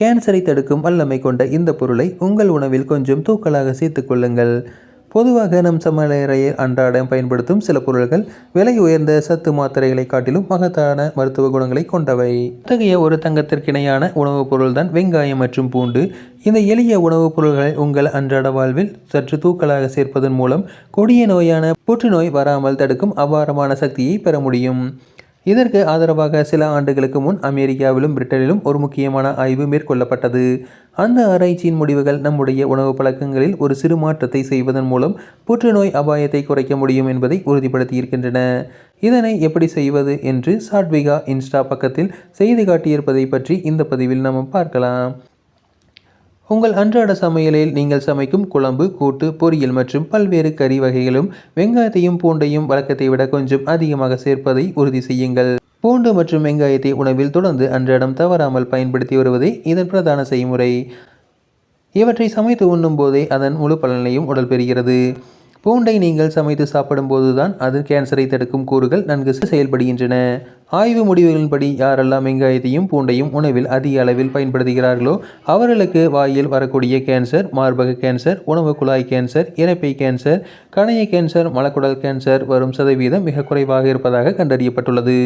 கேன்சரை தடுக்கும் வல்லமை கொண்ட இந்த பொருளை உங்கள் உணவில் கொஞ்சம் தூக்கலாக சேர்த்துக்கொள்ளுங்கள் பொதுவாக நம் சமையலறையில் அன்றாடம் பயன்படுத்தும் சில பொருள்கள் விலை உயர்ந்த சத்து மாத்திரைகளை காட்டிலும் மகத்தான மருத்துவ குணங்களை கொண்டவை. இத்தகைய ஒரு தங்கத்திற்கிணையான உணவுப் பொருள்தான் வெங்காயம் மற்றும் பூண்டு. இந்த எளிய உணவுப் பொருள்களை உங்கள் அன்றாட வாழ்வில் சற்று தூக்கலாக சேர்ப்பதன் மூலம் கொடிய நோயான புற்றுநோய் வராமல் தடுக்கும் அபாரமான சக்தியை பெற முடியும். இதற்கு ஆதரவாக சில ஆண்டுகளுக்கு முன் அமெரிக்காவிலும் பிரிட்டனிலும் ஒரு முக்கியமான ஆய்வு மேற்கொள்ளப்பட்டது. அந்த ஆராய்ச்சியின் முடிவுகள் நம்முடைய உணவு பழக்கங்களில் ஒரு சிறு மாற்றத்தை செய்வதன் மூலம் புற்றுநோய் அபாயத்தை குறைக்க முடியும் என்பதை உறுதிப்படுத்தியிருக்கின்றன. இதனை எப்படி செய்வது என்று சாட்விகா இன்ஸ்டா பக்கத்தில் செய்து காட்டியிருப்பதை பற்றி இந்த பதிவில் நாம் பார்க்கலாம். உங்கள் அன்றாட சமையலில் நீங்கள் சமைக்கும் குழம்பு கூட்டு பொரியல் மற்றும் பல்வேறு கறி வகைகளும் வெங்காயத்தையும் பூண்டையும் வழக்கத்தை விட கொஞ்சம் அதிகமாக சேர்ப்பதை உறுதி செய்யுங்கள். பூண்டு மற்றும் வெங்காயத்தை உணவில் தொடர்ந்து அன்றாடம் தவறாமல் பயன்படுத்தி வருவதே இதன் பிரதான செய்முறை. இவற்றை சமைத்து உண்ணும் போதே அதன் முழு பலனையும் உடல் பெறுகிறது. பூண்டை நீங்கள் சமைத்து சாப்பிடும்போது தான் அது கேன்சரை தடுக்கும் கூறுகள் நன்கு செயல்படுகின்றன. ஆய்வு முடிவுகளின்படி யாரெல்லாம் வெங்காயத்தையும் பூண்டையும் உணவில் அதிக அளவில் பயன்படுத்துகிறார்களோ அவர்களுக்கு வாயில் வரக்கூடிய கேன்சர் மார்பக கேன்சர் உணவு குழாய் கேன்சர் இறப்பை கேன்சர் கணைய கேன்சர் மலக்குடல் கேன்சர் வரும் சதவீதம் மிக குறைவாக இருப்பதாக கண்டறியப்பட்டுள்ளது.